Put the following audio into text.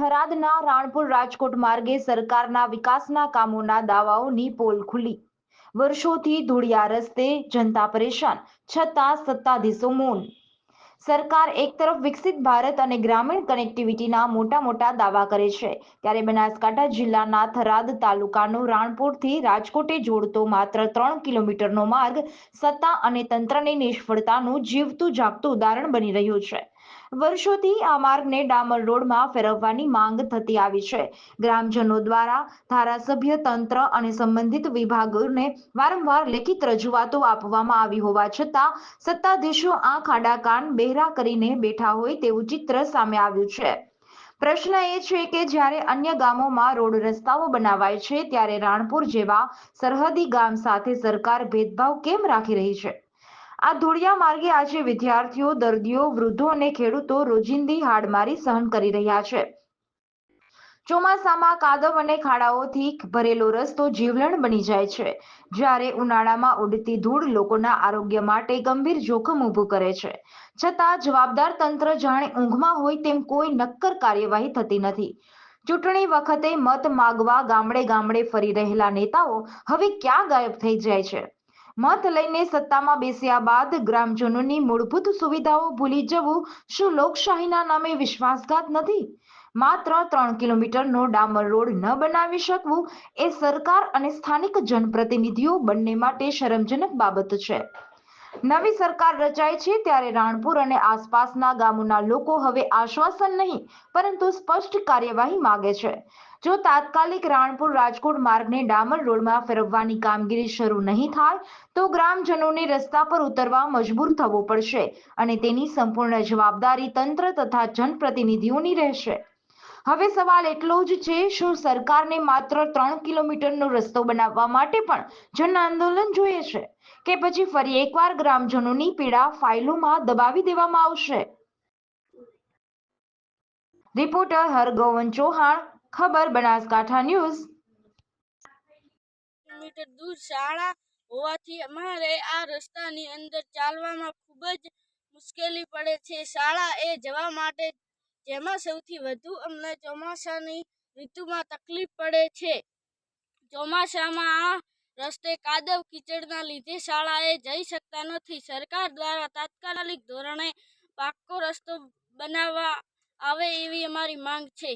થરાદના રાણપુર રાજકોટ માર્ગે સરકારના વિકાસના કામોના દાવાઓની પોલ ખુલી વર્ષોથી ધૂળિયા રસ્તે જનતા પરેશાન, છતાં સત્તાધીશો મૌન. સરકાર એક તરફ વિકસિત ભારત અને ગ્રામીણ કનેક્ટિવિટીના મોટા મોટા દાવા કરે છે, ત્યારે બનાસકાંઠા જિલ્લાના થરાદ તાલુકાનો રાણપુરથી રાજકોટે જોડતો માત્ર ત્રણ કિલોમીટરનો માર્ગ સત્તા અને તંત્રની નિષ્ફળતાનું જીવતું જાગતું ઉદાહરણ બની રહ્યું છે. વર્ષોથી આ માર્ગને ડામર રોડમાં ફેરવવાની માંગ થતી આવી છે. ગ્રામજનો દ્વારા ધારાસભ્ય, તંત્ર અને સંબંધિત વિભાગોને વારંવાર લેખિત રજૂઆતો આપવામાં આવી હોવા છતાં સત્તાધીશો આંખ આડા કાન બહેરા કરીને બેઠા હોય તેવું ચિત્ર સામે આવ્યું છે. પ્રશ્ન એ છે કે જ્યારે અન્ય ગામોમાં રોડ રસ્તાઓ બનાવાય છે, ત્યારે રાણપુર જેવા સરહદી ગામ સાથે સરકાર ભેદભાવ કેમ રાખી રહી છે? આ ધોળિયા માર્ગે આજે વિદ્યાર્થીઓ, દર્દીઓ, વૃદ્ધો અને ખેડૂતો રોજિંદી હાડમારી સહન કરી રહ્યા છે. ચોમાસામાં કાદવ અને ખાડાઓથી ભરેલો રસ્તો જીવલણ બની જાય છે. જ્યારે ઉનાળામાં ઉડતી ધૂળ લોકોના આરોગ્ય માટે ગંભીર જોખમ ઊભું કરે છે. છતાં જવાબદાર તંત્ર જાણે ઊંઘમાં હોય તેમ કોઈ નક્કર કાર્યવાહી થતી નથી. ચૂંટણી વખતે મત માગવા ગામડે ગામડે ફરી રહેલા નેતાઓ હવે ક્યાં ગાયબ થઈ જાય છે? મત લઈને સત્તામાં બેસ્યા બાદ ગ્રામજનોની મૂળભૂત સુવિધાઓ ભૂલી જવું શું લોકશાહીના નામે વિશ્વાસઘાત નથી? માત્ર ત્રણ કિલોમીટરનો ડામર રોડ ન બનાવી શકવું એ સરકાર અને સ્થાનિક જનપ્રતિનિધિઓ બંને માટે શરમજનક બાબત છે. નવી સરકાર રચાય છે ત્યારે રાણપુર અને આસપાસના ગામોના લોકો હવે આશ્વાસન નહીં, પરંતુ સ્પષ્ટ કાર્યવાહી માગે છે. જો તાત્કાલિક રાણપુર રાજકોટ માર્ગને ડામર રોડમાં ફેરવવાની કામગીરી શરૂ નહીં થાય, તો ગ્રામજનોને રસ્તા પર ઉતરવા મજબૂર થવું પડશે અને તેની સંપૂર્ણ જવાબદારી તંત્ર તથા જનપ્રતિનિધિઓની રહેશે. હવે સવાલ એટલો જ છે, શું સરકારને માત્ર ત્રણ કિલોમીટરનો રસ્તો બનાવવા માટે પણ જન આંદોલન જોઈએ છે? કે પછી ફરી એકવાર ગ્રામજનોની પીડા ફાઇલોમાં દબાવી દેવામાં આવશે? રિપોર્ટર હરગોવન ચૌહાણ, ખબર, બનાસકાંઠા ન્યૂઝ. કિલોમીટર દૂર શાળા હોવાથી અમારે આ રસ્તાની અંદર ચાલવામાં ખૂબ જ મુશ્કેલી પડે છે. શાળા એ જવા માટે જેમાં સૌથી વધુ અમને ચોમાસાની ઋતુમાં તકલીફ પડે છે. ચોમાસામાં આ રસ્તે કાદવ કીચડના લીધે શાળાએ જઈ શકતા નથી. સરકાર દ્વારા તાત્કાલિક ધોરણે પાક્કો રસ્તો બનાવવા આવે એવી અમારી માંગ છે.